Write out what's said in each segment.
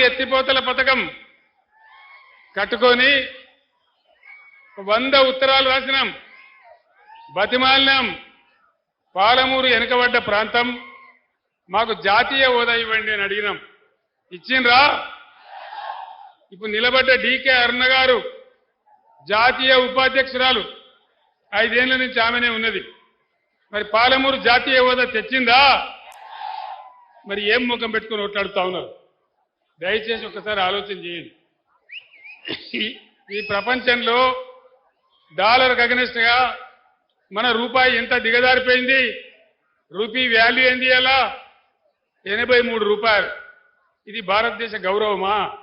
ఎత్తిపోతల పథకం కట్టుకొని వంద ఉత్తరాలు రాసినాం. బతిమాలినాం. పాలమూరు వెనుకబడ్డ ప్రాంతం. మాకు జాతీయ హోదా ఇవ్వండి అని అడిగినాం. ఇచ్చిండ్రా? ఇప్పుడు నిలబడ్డ డీకే అరుణ గారు జాతీయ ఉపాధ్యక్షురాలు. ఐదేళ్ళ నుంచి ఆమెనే ఉన్నది. మరి పాలమూరు జాతీయ హోదా తెచ్చిందా? మరి ఏం ముఖం పెట్టుకుని ఓట్లాడుతా ఉన్నారు? దయచేసి ఒకసారి ఆలోచన చేయండి. ఈ- ప్రపంచంలో డాలర్ అగనిస్ట్ మన రూపాయి ఎంత దిగజారిపోయింది? రూపీ వాల్యూ ఏంది ఎలా ఎనభై మూడు రూపాయలు. ఇది భారతదేశ గౌరవమా?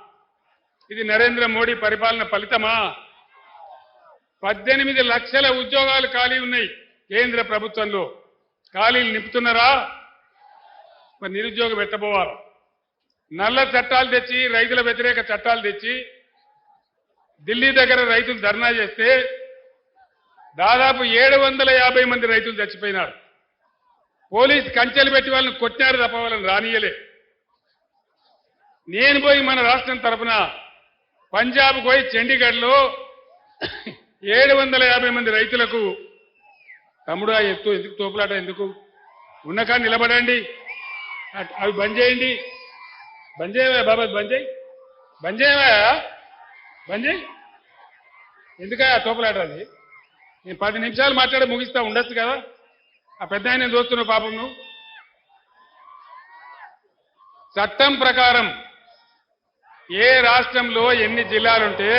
ఇది నరేంద్ర మోడీ పరిపాలన ఫలితమా? పద్దెనిమిది లక్షల ఉద్యోగాలు ఖాళీ ఉన్నాయి కేంద్ర ప్రభుత్వంలో. ఖాళీలు నింపుతున్నారా? మరి నిరుద్యోగం పెట్టబోవాలి నల్ల చట్టాలు తెచ్చి రైతుల వ్యతిరేక చట్టాలు తెచ్చి ఢిల్లీ దగ్గర రైతులు ధర్నా చేస్తే దాదాపు ఏడు వందల యాభై మంది రైతులు చచ్చిపోయినారు. పోలీస్ కంచెలు పెట్టి వాళ్ళని కొట్టినారు తప్ప వాళ్ళని రానియలే. నేను పోయి మన రాష్ట్రం తరఫున పంజాబ్ పోయి చండీగఢ్లో ఏడు వందల యాభై మంది రైతులకు తమ్ముడు ఎత్తు ఎందుకు తోపులాట ఎందుకు? ఉన్నకా నిలబడండి. అవి బంద్ చేయండి. బంద్ చేయవా బాబా బంద్ చేయి బంద్ చేయవా బంద్ చేయి ఎందుక ఆ అది నేను పది నిమిషాలు మాట్లాడి ముగిస్తా ఉండొచ్చు కదా? ఆ పెద్ద ఆయన చూస్తున్నావు పాపం నువ్వు? చట్టం ప్రకారం ఏ రాష్ట్రంలో ఎన్ని జిల్లాలుంటే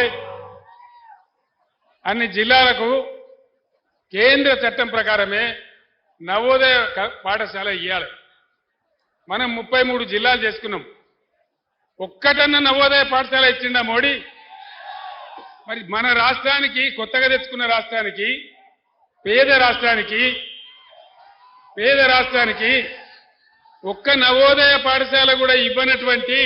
అన్ని జిల్లాలకు కేంద్ర చట్టం ప్రకారమే నవోదయ పాఠశాల ఇవ్వాలి మనం ముప్పై మూడు జిల్లాలు చేసుకున్నాం. ఒక్కటన్న నవోదయ పాఠశాల ఇచ్చిండా మోడీ? మరి మన రాష్ట్రానికి కొత్తగా తెచ్చుకున్న రాష్ట్రానికి పేద రాష్ట్రానికి పేద రాష్ట్రానికి ఒక్క నవోదయ పాఠశాల కూడా ఇవ్వనటువంటి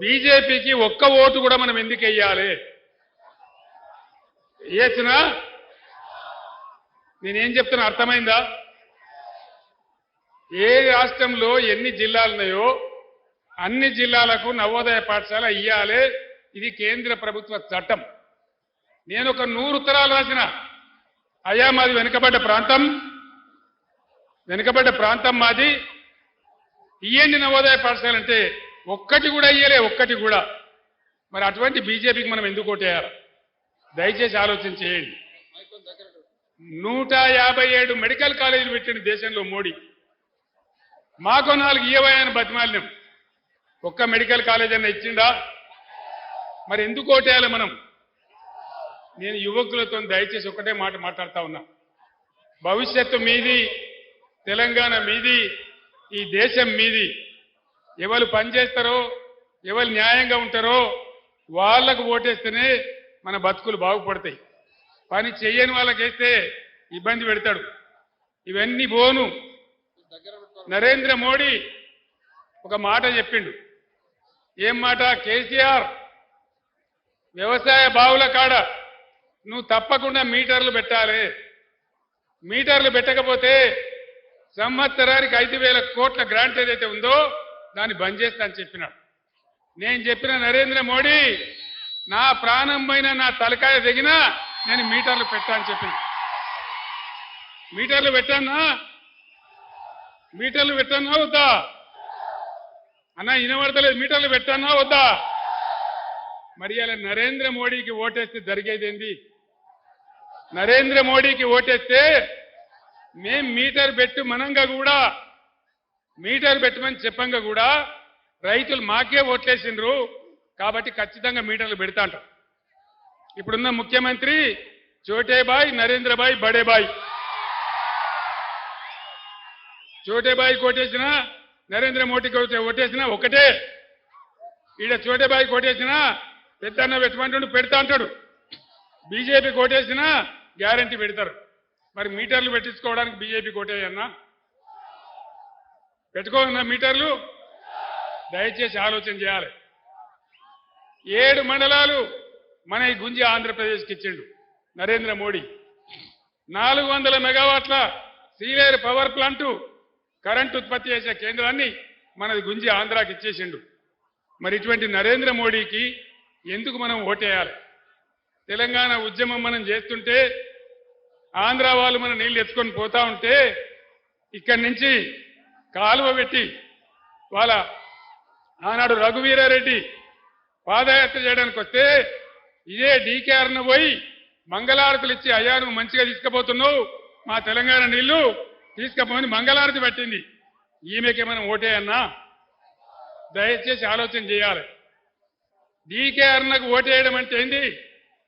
బీజేపీకి ఒక్క ఓటు కూడా మనం ఎందుకు వెయ్యాలి? వేయచ్చునా నేనేం చెప్తున్నా అర్థమైందా? ఏ రాష్ట్రంలో ఎన్ని జిల్లాలు ఉన్నాయో అన్ని జిల్లాలకు నవోదయ పాఠశాల ఇయ్యాలి. ఇది కేంద్ర ప్రభుత్వ చట్టం. నేను ఒక నూరు ఉత్తరాలు రాసిన అయ్యా మాది వెనుకబడ్డ ప్రాంతం. వెనుకబడ్డ ప్రాంతం మాది. ఇయ్యండి నవోదయ పాఠశాల అంటే ఒక్కటి కూడా ఇయ్యలే ఒక్కటి కూడా. మరి అటువంటి బీజేపీకి మనం ఎందుకు ఓటేయాలి? దయచేసి ఆలోచన చేయండి. నూట యాభై ఏడు మెడికల్ కాలేజీలు పెట్టిన దేశంలో మోడీ. మాకు నాలుగు ఇయ్యవని బతిమాలినాం. ఒక్క మెడికల్ కాలేజ్ అన్న ఇచ్చిండా? మరి ఎందుకు ఓటేయాలి మనం? నేను యువకులతో దయచేసి ఒకటే మాట మాట్లాడుతా ఉన్నా. భవిష్యత్తు మీది తెలంగాణ మీది ఈ దేశం మీది. ఎవరు పనిచేస్తారో ఎవరు న్యాయంగా ఉంటారో వాళ్ళకు ఓటేస్తేనే మన బతుకులు బాగుపడతాయి. పని చేయని వాళ్ళకేస్తే ఇబ్బంది పెడతాడు. ఇవన్నీ బోను. నరేంద్ర మోడీ ఒక మాట చెప్పిండు. ఏం మాట? కేసీఆర్ వ్యవసాయ బావుల కాడ నువ్వు తప్పకుండా మీటర్లు పెట్టాలి. మీటర్లు పెట్టకపోతే సంవత్సరానికి ఐదు వేల కోట్ల గ్రాంట్ ఏదైతే ఉందో దాన్ని బంద్ చేస్తా అని చెప్పినాడు. నేను చెప్పిన నరేంద్ర మోడీ నా ప్రాణం పైన నా తలకాయ దిగినా నేను మీటర్లు పెట్టాను చెప్పిన. మీటర్లు పెట్టానా? మీటర్లు పెట్టానా అవుతా అన్న వినబడతలేదు మీటర్లు పెట్టానా వద్దా? మరి అలా నరేంద్ర మోడీకి ఓటేస్తే జరిగేది ఏంది? నరేంద్ర మోడీకి ఓటేస్తే మేం మీటర్ పెట్టు మనంగా కూడా మీటర్ పెట్టమని చెప్పంగా కూడా రైతులు మాకే ఓట్లేసిండ్రు. కాబట్టి ఖచ్చితంగా మీటర్లు పెడతా అంటారు. ఇప్పుడున్న ముఖ్యమంత్రి చోటేబాయ్ నరేంద్రబాయ్ బడేబాయ్. చోటేబాయ్ కోటేసిన నరేంద్ర మోడీకి ఓటేసినా ఒకటే. ఈడ చోటేబాయి కోటేసినా పెద్దన్న పెట్టమంటాడు పెడతా అంటాడు. బీజేపీ కోటేసినా గ్యారంటీ పెడతారు. మరి మీటర్లు పెట్టించుకోవడానికి బీజేపీ కోటేయన్నా పెట్టుకోవన్నా మీటర్లు? దయచేసి ఆలోచన చేయాలి. ఏడు మండలాలు మన ఈ గుంజి ఆంధ్రప్రదేశ్కి ఇచ్చిండు నరేంద్ర మోడీ. నాలుగు వందల మెగావాట్ల సీలేరు పవర్ ప్లాంటు కరెంట్ ఉత్పత్తి చేసే కేంద్రాన్ని మనది గుంజి ఆంధ్రాకి ఇచ్చేసిండు. మరి ఇటువంటి నరేంద్ర మోడీకి ఎందుకు మనం ఓటేయాలి? తెలంగాణ ఉద్యమం మనం చేస్తుంటే ఆంధ్ర వాళ్ళు మన నీళ్ళు ఎత్తుకొని పోతా ఉంటే ఇక్కడి నుంచి కాలువ పెట్టి వాళ్ళ ఆనాడు రఘువీరారెడ్డి పాదయాత్ర చేయడానికి వస్తే ఇదే డీకేఆర్ను పోయి మంగళారతులు ఇచ్చి అయ్యా నువ్వు మంచిగా తీసుకుపోతున్నావు మా తెలంగాణ నీళ్ళు తీసుకుపోని మంగళారతి పట్టింది. ఈమెకి మనం ఓటేయన్నా దయచేసి ఆలోచన చేయాలి. డీకేఆర్నకు ఓటేయడం అంటే ఏంది?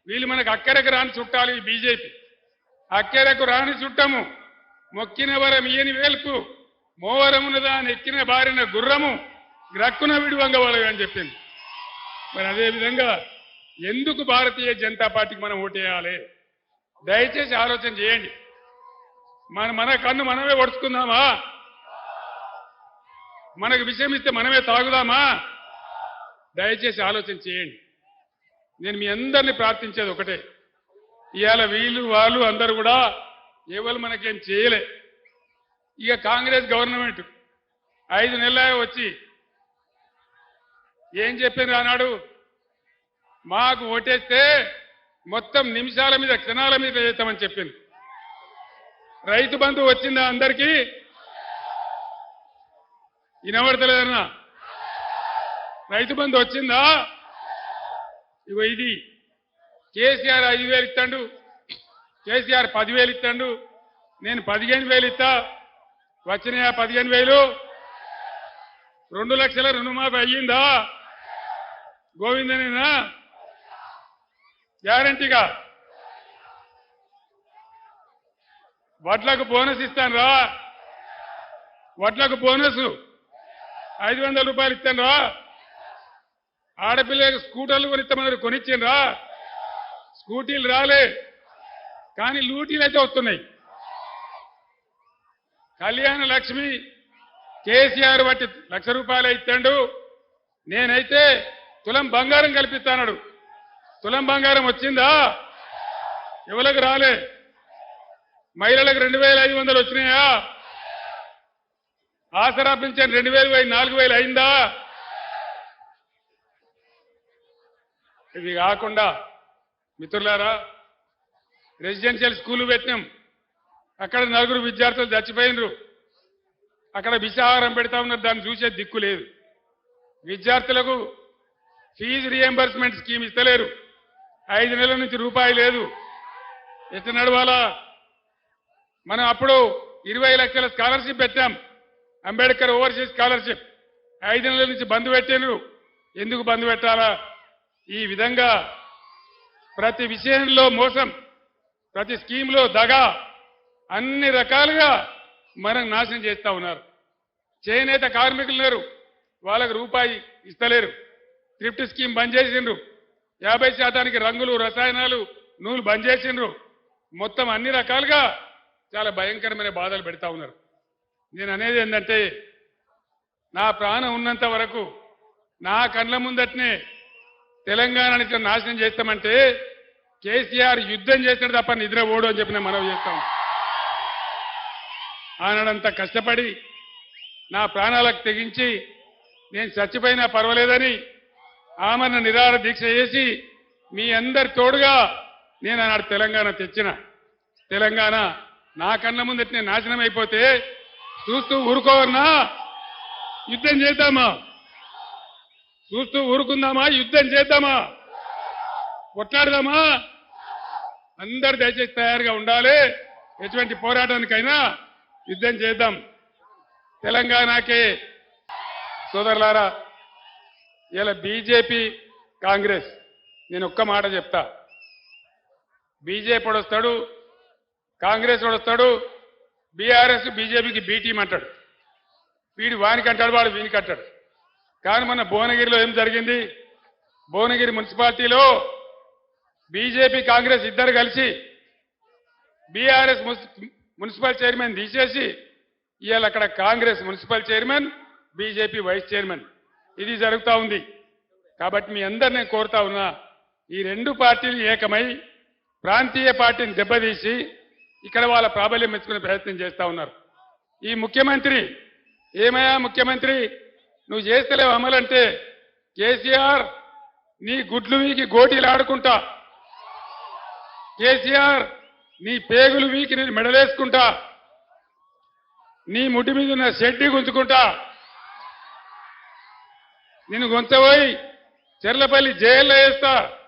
వీళ్ళు మనకు అక్కరకు రాని చుట్టాలి బీజేపీ. అక్కరకు రాని చుట్టము మొక్కిన వరం ఈయని వేల్పు మోవరమునదా దాని ఎక్కిన బారిన గుర్రము గ్రక్కున విడువంగవలవి అని చెప్పింది. మరి అదే విధంగా ఎందుకు భారతీయ జనతా పార్టీకి మనం ఓటేయాలి? దయచేసి ఆలోచన చేయండి. మన మన కన్ను మనమే ఒడుచుకుందామా మనకు విషయం ఇస్తే మనమే తాగుదామా? దయచేసి ఆలోచన చేయండి. నేను మీ అందరినీ ప్రార్థించేది ఒకటే. ఇవాళ వీళ్ళు వాళ్ళు అందరూ కూడా ఎవరు మనకేం చేయలే. ఇక కాంగ్రెస్ గవర్నమెంట్ ఐదు నెలల వచ్చి ఏం చెప్పింది ఆనాడు మాకు ఓటేస్తే మొత్తం నిమిషాల మీద క్షణాల మీద చేస్తామని చెప్పింది. రైతు బంధు వచ్చిందా అందరికీ? వినబడతలేదన్నా? రైతు బంధు వచ్చిందా? ఇగో ఇది. కేసీఆర్ ఐదు వేలు ఇస్తాడు. కేసీఆర్ పదివేలు ఇస్తాడు. నేను పదిహేను వేలు ఇస్తా. వచ్చినాయా పదిహేను వేలు? రెండు లక్షల రుణమాఫీ అయ్యిందా? గోవిందనేనా? గ్యారంటీగా? వడ్లకు బోనస్ ఇస్తాను రా. వడ్లకు బోనస్ ఐదు వందల రూపాయలు ఇస్తాను రా. ఆడపిల్లకి స్కూటర్లు కొనిస్తామన్నారు కొనిచ్చిండ్రా. స్కూటీలు రాలే. కానీ లూటీలు అయితే వస్తున్నాయి. కళ్యాణ లక్ష్మి కేసీఆర్ బట్టి లక్ష రూపాయలు ఇస్తాడు. నేనైతే తులం బంగారం కల్పిస్తాడు తులం బంగారం వచ్చిందా? ఎవరికి రాలే. మహిళలకు రెండు వేల ఐదు వందలు వచ్చినాయా? ఆసరా పింఛన్ రెండు వేలు పోయి నాలుగు వేలు అయిందా? ఇవి కాకుండా మిత్రులారా రెసిడెన్షియల్ స్కూల్ పెట్టినాం. అక్కడ నలుగురు విద్యార్థులు చచ్చిపోయినరు. అక్కడ విషాహారం పెడతా ఉన్నారు దాన్ని చూసే దిక్కు లేదు. విద్యార్థులకు ఫీజు రియంబర్స్మెంట్ స్కీమ్ ఇస్తలేరు. ఐదు నెలల నుంచి రూపాయి లేదు. ఎట్లా నడవాలా? మనం అప్పుడు ఇరవై లక్షల స్కాలర్షిప్ పెట్టాం. Ambedkar overseas scholarship. ఐదు నెలల నుంచి బంద్ పెట్టారు ఎందుకు బంద్ పెట్టాలా? ఈ విధంగా ప్రతి విషయంలో మోసం ప్రతి స్కీమ్లో దగ అన్ని రకాలుగా మనం నాశనం చేస్తా ఉన్నారు. చేనేత కార్మికులు లేరు. వాళ్ళకు రూపాయి ఇస్తలేరు. థ్రిఫ్ట్ స్కీమ్ బంద్ చేసిండ్రు. యాభై శాతానికి రంగులు రసాయనాలు నూలు బంద్ చేసిండ్రు. మొత్తం అన్ని రకాలుగా చాలా భయంకరమైన బాధలు పెడతా ఉన్నారు. నేను అనేది ఏంటంటే నా ప్రాణం ఉన్నంత వరకు నా కళ్ళ ముందటనే తెలంగాణని నాశనం చేస్తామంటే కేసీఆర్ యుద్ధం చేస్తాడు తప్ప నిద్ర ఓడు అని చెప్పి నేను మనవి చేస్తాం ఆనాడంతా కష్టపడి నా ప్రాణాలకు తెగించి నేను చచ్చిపోయినా పర్వాలేదని ఆమెను నిరాహార దీక్ష చేసి మీ అందరి తోడుగా నేను ఆనాడు తెలంగాణ తెచ్చిన. తెలంగాణ నా కళ్ళ ముందు నేను నాశనం అయిపోతే చూస్తూ ఊరుకోవన్నా యుద్ధం చేద్దామా? చూస్తూ ఊరుకుందామా? యుద్ధం చేద్దామా? కొట్లాడదామా? అందరు దయచేసి తయారుగా ఉండాలి. ఎటువంటి పోరాటానికైనా యుద్ధం చేద్దాం. తెలంగాణకే సోదరులారా ఇలా బీజేపీ కాంగ్రెస్ నేను ఒక్క మాట చెప్తా. బీజేపీ వస్తాడు కాంగ్రెస్ వాడు వస్తాడు బీఆర్ఎస్ బీజేపీకి బీటీం అంటాడు. వీడు వానికి అంటాడు వాడు వీనికి అంటాడు. కానీ మన భువనగిరిలో ఏం జరిగింది? భువనగిరి మున్సిపాలిటీలో బీజేపీ కాంగ్రెస్ ఇద్దరు కలిసి బీఆర్ఎస్ మున్సిపల్ చైర్మన్ తీసేసి ఇవాళ అక్కడ Congress municipal chairman BJP vice chairman. ఇది జరుగుతూ ఉంది. కాబట్టి మీ అందరిని కోరుతా ఉన్నా ఈ రెండు పార్టీలు ఏకమై ప్రాంతీయ పార్టీని దెబ్బతీసి ఇక్కడ వాళ్ళ ప్రాబల్యం మెచ్చుకునే ప్రయత్నం చేస్తా ఉన్నారు. ఈ ముఖ్యమంత్రి ఏమయ్యా ముఖ్యమంత్రి? నువ్వు చేస్తలేవు అమలంటే కేసీఆర్ నీ గుడ్లు వీకి గోటీలు ఆడుకుంటా. కేసీఆర్ నీ పేగులు వీకి నేను మెడలేసుకుంటా. నీ ముడ్డి మీద ఉన్న షెడ్డి గుంజుకుంటా. నిన్ను గొంతపోయి చెర్లపల్లి జైల్లో వేస్తా.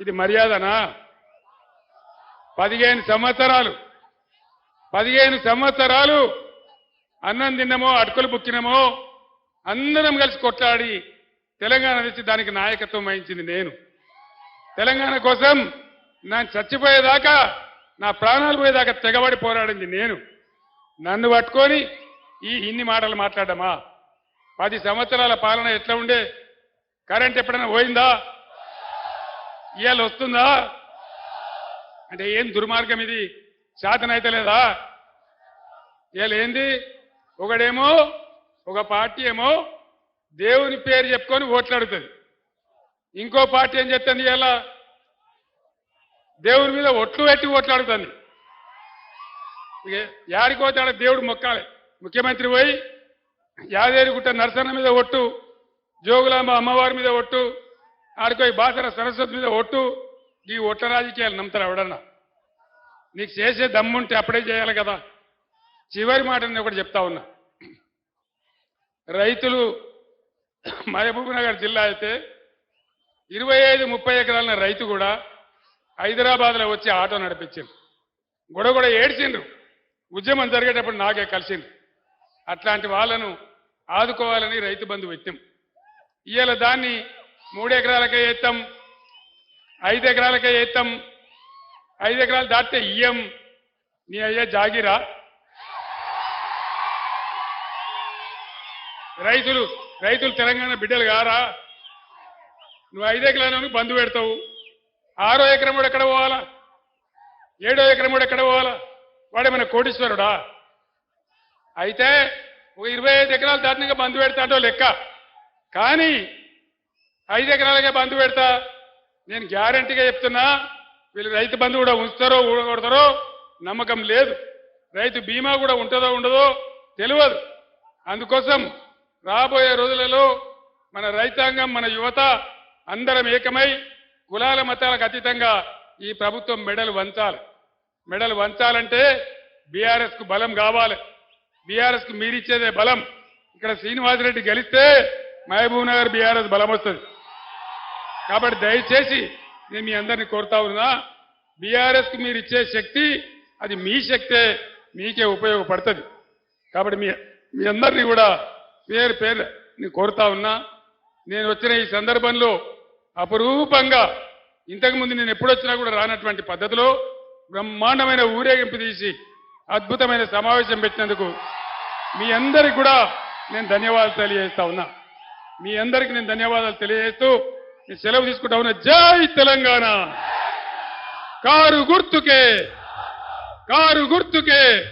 ఇది మర్యాదనా? పదిహేను సంవత్సరాలు. పదిహేను సంవత్సరాలు అన్నం తిన్నమో అటుకులు బుక్కినమో అందరం కలిసి కొట్లాడి తెలంగాణ తెచ్చి దానికి నాయకత్వం వహించింది నేను. తెలంగాణ కోసం నా చచ్చిపోయేదాకా నా ప్రాణాలు పోయేదాకా తెగబడి పోరాడింది నేను. నన్ను పట్టుకొని ఈ ఇన్ని మాటలు మాట్లాడమా? పది సంవత్సరాల పాలన ఎట్లా ఉండే? కరెంట్ ఎప్పుడైనా పోయిందా? ఇవాళ వస్తుందా? అంటే ఏం దుర్మార్గం ఇది? శాతనైతే లేదా? ఏంది? ఒకడేమో ఒక పార్టీ ఏమో దేవుని పేరు చెప్పుకొని ఓట్లాడుతుంది. ఇంకో పార్టీ ఏం చెప్తుంది ఇలా? దేవుని మీద ఒట్లు పెట్టి ఓట్లాడుతుంది. ఇక యాడికి ఆడ దేవుడు మొక్కాలి. ముఖ్యమంత్రి పోయి యాదేరిగుట్ట నరసన్న మీద ఒట్టు జోగులాంబ అమ్మవారి మీద ఒట్టు ఆడిపోయి బాసర సరస్వతి మీద ఒట్టు నీ ఓట్ల రాజకీయాలు నమ్ముతారు ఎవడన్నా? నీకు చేసే దమ్ముంటే అప్పుడే చేయాలి కదా. చివరి మాట నేను ఒకటి చెప్తా ఉన్నా. రైతులు మహబూబ్ నగర్ జిల్లా అయితే ఇరవై ఐదు ముప్పై ఎకరాల రైతు కూడా హైదరాబాద్లో వచ్చి ఆటో నడిపించింది గొడవ గొడవ ఏడ్చిండ్రు. ఉద్యమం జరిగేటప్పుడు నాకే కలిసింది అట్లాంటి వాళ్ళను ఆదుకోవాలని రైతు బంధు పెట్టాం ఇవాళ దాన్ని మూడు ఎకరాలకే ఎత్తాం. ఐదు ఎకరాలకే ఎత్తాం ఐదు ఎకరాలు దాటితే ఇయ్యం. నీ అయ్యా జాగిరా. రైతులు రైతులు తెలంగాణ బిడ్డలు కారా? నువ్వు ఐదు ఎకరాలను బంధు పెడతావు. ఆరో ఎకరం కూడా ఎక్కడ పోవాలా? ఏడో ఎకరం కూడా ఎక్కడ పోవాలా? వాడేమైనా కోటీశ్వరుడా? అయితే ఒక ఇరవై ఐదు ఎకరాలు దాటినాక బంధు పెడతాడో లెక్క. కానీ ఐదు ఎకరాలకే బంధు పెడతా. నేను గ్యారంటీగా చెప్తున్నా వీళ్ళు రైతు బంధు కూడా ఉంచుతారో ఊడగొడతారో నమ్మకం లేదు. రైతు బీమా కూడా ఉంటుందో ఉండదో తెలియదు. అందుకోసం రాబోయే రోజులలో మన రైతాంగం మన యువత అందరం ఏకమై కులాల మతాలకు అతీతంగా ఈ ప్రభుత్వం మెడలు వంచాలి. మెడలు వంచాలంటే బీఆర్ఎస్కు బలం కావాలి. బీఆర్ఎస్కు మీరిచ్చేదే బలం. ఇక్కడ శ్రీనివాసరెడ్డి గెలిస్తే మహబూబ్ నగర్ బీఆర్ఎస్ బలం వస్తుంది. కాబట్టి దయచేసి నేను మీ అందరిని కోరుతా ఉన్నా బీఆర్ఎస్కు మీరు ఇచ్చే శక్తి అది మీ శక్తే మీకే ఉపయోగపడుతుంది. కాబట్టి మీ మీ అందరినీ కూడా పేరు పేరు నేను కోరుతా ఉన్నా నేను వచ్చిన ఈ సందర్భంలో అపురూపంగా ఇంతకుముందు నేను ఎప్పుడొచ్చినా కూడా రానటువంటి పద్ధతిలో బ్రహ్మాండమైన ఊరేగింపు తీసి అద్భుతమైన సమావేశం పెట్టినందుకు మీ అందరికి కూడా నేను ధన్యవాదాలు తెలియజేస్తా ఉన్నా. మీ అందరికి నేను ధన్యవాదాలు తెలియజేస్తూ నేను సెలవు తీసుకుంటా ఉన్నా. జై తెలంగాణ. కారు గుర్తుకే కారు గుర్తుకే.